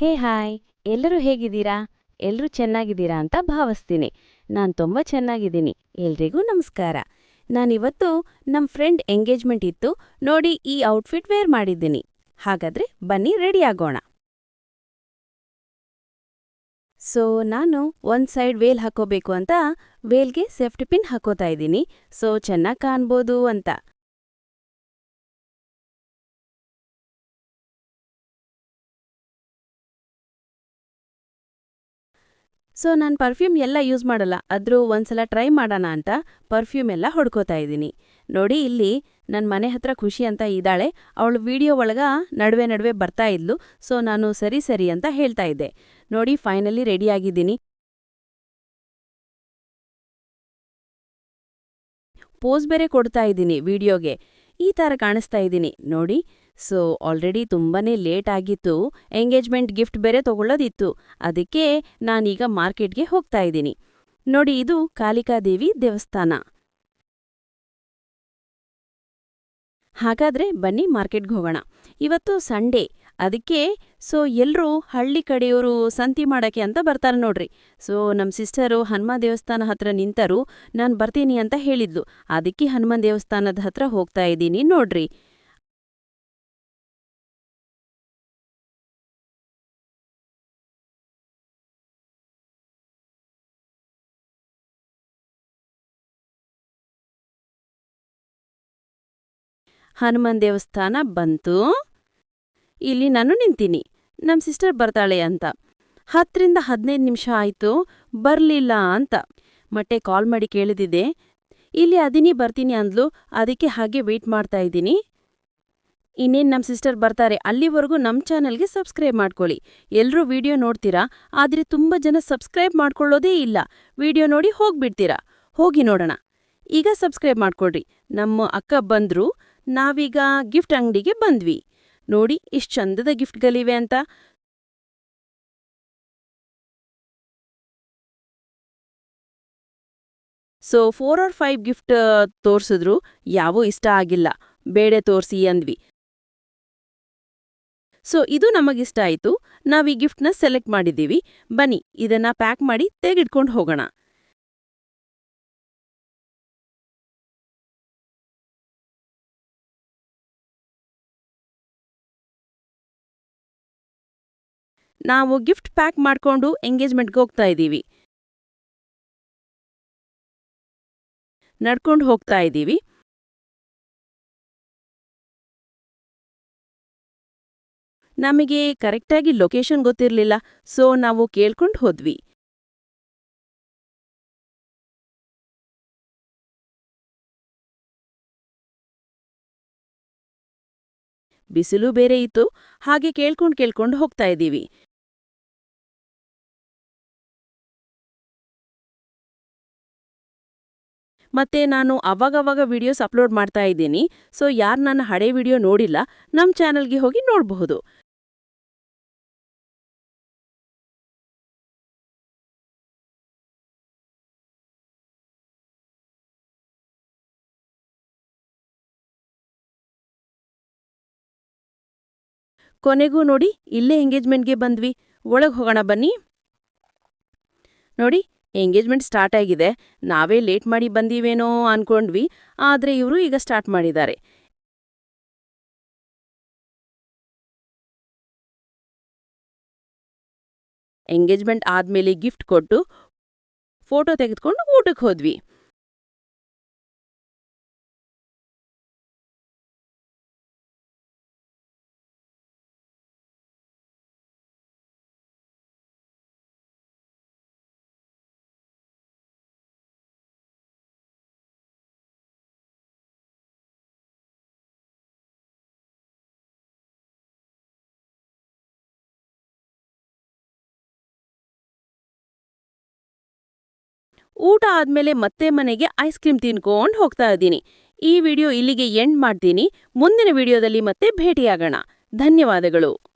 ಹೇ hi, ಎಲ್ಲರೂ ಹೇಗಿದ್ದೀರಾ? ಎಲ್ಲರೂ ಚೆನ್ನಾಗಿದ್ದೀರಾ ಅಂತ ಭಾವಿಸ್ತೀನಿ. ನಾನು ತುಂಬ ಚೆನ್ನಾಗಿದ್ದೀನಿ. ಎಲ್ರಿಗೂ ನಮಸ್ಕಾರ. ನಾನಿವತ್ತು ನಮ್ಮ ಫ್ರೆಂಡ್ ಎಂಗೇಜ್ಮೆಂಟ್ ಇತ್ತು, ನೋಡಿ ಈ ಔಟ್ಫಿಟ್ ವೇರ್ ಮಾಡಿದ್ದೀನಿ. ಹಾಗಾದ್ರೆ ಬನ್ನಿ ರೆಡಿ ಆಗೋಣ. ಸೊ, ನಾನು ಒಂದು ಸೈಡ್ ವೇಲ್ ಹಾಕೋಬೇಕು ಅಂತ, ವೇಲ್ಗೆ ಸೇಫ್ಟಿ ಪಿನ್ ಹಾಕೋತಾ ಇದ್ದೀನಿ. ಸೊ, ಚೆನ್ನಾಗಿ ಕಾಣ್ಬೋದು ಅಂತ. ಸೊ ನಾನು ಪರ್ಫ್ಯೂಮ್ ಎಲ್ಲ ಯೂಸ್ ಮಾಡಲ್ಲ. ಆದ್ರೂ ಒಂದ್ಸಲ ಟ್ರೈ ಮಾಡೋಣ ಅಂತ ಪರ್ಫ್ಯೂಮ್ ಎಲ್ಲ ಹೊಡ್ಕೋತಾ ಇದ್ದೀನಿ. ನೋಡಿ, ಇಲ್ಲಿ ನನ್ನ ಮನೆ ಹತ್ರ ಖುಷಿ ಅಂತ ಇದ್ದಾಳೆ. ಅವಳು ವಿಡಿಯೋ ಒಳಗ ನಡುವೆ ನಡುವೆ ಬರ್ತಾ ಇದ್ಲು. ಸೊ ನಾನು ಸರಿ ಸರಿ ಅಂತ ಹೇಳ್ತಾ ಇದ್ದೆ. ನೋಡಿ ಫೈನಲಿ ರೆಡಿ ಆಗಿದ್ದೀನಿ. ಪೋಸ್ ಬೇರೆ ಕೊಡ್ತಾ ಇದ್ದೀನಿ ವಿಡಿಯೋಗೆ ಈ ಥರ ಕಾಣಿಸ್ತಾ ಇದ್ದೀನಿ. ನೋಡಿ ಸೊ ಆಲ್ರೆಡಿ ತುಂಬಾನೇ ಲೇಟ್ ಆಗಿತ್ತು. ಎಂಗೇಜ್ಮೆಂಟ್ ಗಿಫ್ಟ್ ಬೇರೆ ತಗೊಳ್ಳೋದಿತ್ತು. ಅದಕ್ಕೆ ನಾನೀಗ ಮಾರ್ಕೆಟ್ಗೆ ಹೋಗ್ತಾ ಇದ್ದೀನಿ. ನೋಡಿ, ಇದು ಕಾಲಿಕಾದೇವಿ ದೇವಸ್ಥಾನ. ಹಾಗಾದ್ರೆ ಬನ್ನಿ ಮಾರ್ಕೆಟ್ಗೆ ಹೋಗೋಣ. ಇವತ್ತು ಸಂಡೇ, ಅದಕ್ಕೆ ಸೊ ಎಲ್ಲರೂ ಹಳ್ಳಿ ಕಡೆಯವರು ಸಂತಿ ಮಾಡಕ್ಕೆ ಅಂತ ಬರ್ತಾರೆ ನೋಡ್ರಿ. ಸೊ ನಮ್ಮ ಸಿಸ್ಟರು ಹನುಮ ದೇವಸ್ಥಾನ ಹತ್ರ ನಿಂತರು, ನಾನು ಬರ್ತೀನಿ ಅಂತ ಹೇಳಿದ್ಲು. ಅದಕ್ಕೆ ಹನುಮ ದೇವಸ್ಥಾನದ ಹತ್ರ ಹೋಗ್ತಾ ಇದ್ದೀನಿ ನೋಡ್ರಿ. ಹನುಮಾನ್ ದೇವಸ್ಥಾನ ಬಂತು. ಇಲ್ಲಿ ನಾನು ನಿಂತೀನಿ. ನಮ್ಮ ಸಿಸ್ಟರ್ ಬರ್ತಾಳೆ ಅಂತ. ಹತ್ತರಿಂದ ಹದಿನೈದು ನಿಮಿಷ ಆಯ್ತು, ಬರಲಿಲ್ಲ ಅಂತ. ಮತ್ತೆ ಕಾಲ್ ಮಾಡಿ ಕೇಳಿದಿದೆ. ಇಲ್ಲಿ ಅದಿನಿ ಬರ್ತೀನಿ ಅಂದ್ಲು. ಅದಕ್ಕೆ ಹಾಗೆ ವೆಯ್ಟ್ ಮಾಡ್ತಾ ಇದ್ದೀನಿ. ಇನ್ನೇನು ನಮ್ಮ ಸಿಸ್ಟರ್ ಬರ್ತಾರೆ, ಅಲ್ಲಿವರೆಗೂ ನಮ್ಮ ಚಾನಲ್ಗೆ ಸಬ್ಸ್ಕ್ರೈಬ್ ಮಾಡ್ಕೊಳ್ಳಿ. ಎಲ್ಲರೂ ವಿಡಿಯೋ ನೋಡ್ತೀರಾ? ಆದರೆ ತುಂಬ ಜನ ಸಬ್ಸ್ಕ್ರೈಬ್ ಮಾಡ್ಕೊಳ್ಳೋದೇ ಇಲ್ಲ. ವಿಡಿಯೋ ನೋಡಿ ಹೋಗ್ಬಿಡ್ತೀರಾ? ಹೋಗಿ ನೋಡೋಣ. ಈಗ ಸಬ್ಸ್ಕ್ರೈಬ್ ಮಾಡ್ಕೊಳ್ರಿ. ನಮ್ಮ ಅಕ್ಕ ಬಂದ್ರು. ನಾವೀಗ ಗಿಫ್ಟ್ ಅಂಗಡಿಗೆ ಬಂದ್ವಿ. ನೋಡಿ ಇಷ್ಟು ಚಂದದ ಗಿಫ್ಟ್ಗಳಿವೆ ಅಂತ. So four or five gift ತೋರಿಸಿದ್ರು, ಯಾವೂ ಇಷ್ಟ ಆಗಿಲ್ಲ. ಬೇಡ ತೋರ್ಸಿ ಅಂದ್ವಿ. ಸೊ ಇದು ನಮಗಿಷ್ಟ ಆಯಿತು. ನಾವು ಈ ಗಿಫ್ಟ್ನ ಸೆಲೆಕ್ಟ್ ಮಾಡಿದ್ದೀವಿ. ಬನ್ನಿ, ಇದನ್ನ ಪ್ಯಾಕ್ ಮಾಡಿ ತೆಗೆಡ್ಕೊಂಡು ಹೋಗೋಣ. ನಾವು ಗಿಫ್ಟ್ ಪ್ಯಾಕ್ ಮಾಡಿಕೊಂಡು ಎಂಗೇಜ್ಮೆಂಟ್ಗೆ ಹೋಗ್ತಾ ಇದ್ದೀವಿ. ನಡ್ಕೊಂಡು ಹೋಗ್ತಾ ಇದ್ದೀವಿ. ನಮಗೆ ಕರೆಕ್ಟಾಗಿ ಲೊಕೇಶನ್ ಗೊತ್ತಿರಲಿಲ್ಲ, ಸೊ ನಾವು ಕೇಳ್ಕೊಂಡು ಹೋದ್ವಿ. ಬಿಸಿಲು ಬೇರೆ ಇತ್ತು, ಹಾಗೆ ಕೇಳ್ಕೊಂಡು ಕೇಳ್ಕೊಂಡು ಹೋಗ್ತಾ ಇದ್ದೀವಿ. ಮತ್ತೆ ನಾನು ಅವಾಗವಾಗ ವಿಡಿಯೋಸ್ ಅಪ್ಲೋಡ್ ಮಾಡ್ತಾ ಇದ್ದೀನಿ. ಸೊ ಯಾರು ನನ್ನ ಹಳೆ ವಿಡಿಯೋ ನೋಡಿಲ್ಲ ನಮ್ಮ ಚಾನಲ್ಗೆ ಹೋಗಿ ನೋಡಬಹುದು. ಕೊನೆಗೂ ನೋಡಿ, ಇಲ್ಲೇ ಎಂಗೇಜ್ಮೆಂಟ್ಗೆ ಬಂದ್ವಿ. ಒಳಗೆ ಹೋಗೋಣ ಬನ್ನಿ. ನೋಡಿ ಎಂಗೇಜ್ಮೆಂಟ್ ಸ್ಟಾರ್ಟ್ ಆಗಿದೆ. ನಾವೇ ಲೇಟ್ ಮಾಡಿ ಬಂದೀವೇನೋ ಅನ್ಕೊಂಡ್ವಿ. ಆದರೆ ಇವರು ಈಗ ಸ್ಟಾರ್ಟ್ ಮಾಡಿದ್ದಾರೆ. ಎಂಗೇಜ್ಮೆಂಟ್ ಆದಮೇಲೆ ಗಿಫ್ಟ್ ಕೊಟ್ಟು ಫೋಟೋ ತೆಗೆದುಕೊಂಡು ಊಟಕ್ಕೆ ಹೋದ್ವಿ. ಊಟ ಆದ್ಮೇಲೆ ಮತ್ತೆ ಮನೆಗೆ ಐಸ್ ಕ್ರೀಮ್ ತಿನ್ಕೊಂಡು ಹೋಗ್ತಾ ಇದ್ದೀನಿ. ಈ ವಿಡಿಯೋ ಇಲ್ಲಿಗೆ ಎಂಡ್ ಮಾಡ್ತೀನಿ. ಮುಂದಿನ ವಿಡಿಯೋದಲ್ಲಿ ಮತ್ತೆ ಭೇಟಿಯಾಗೋಣ. ಧನ್ಯವಾದಗಳು.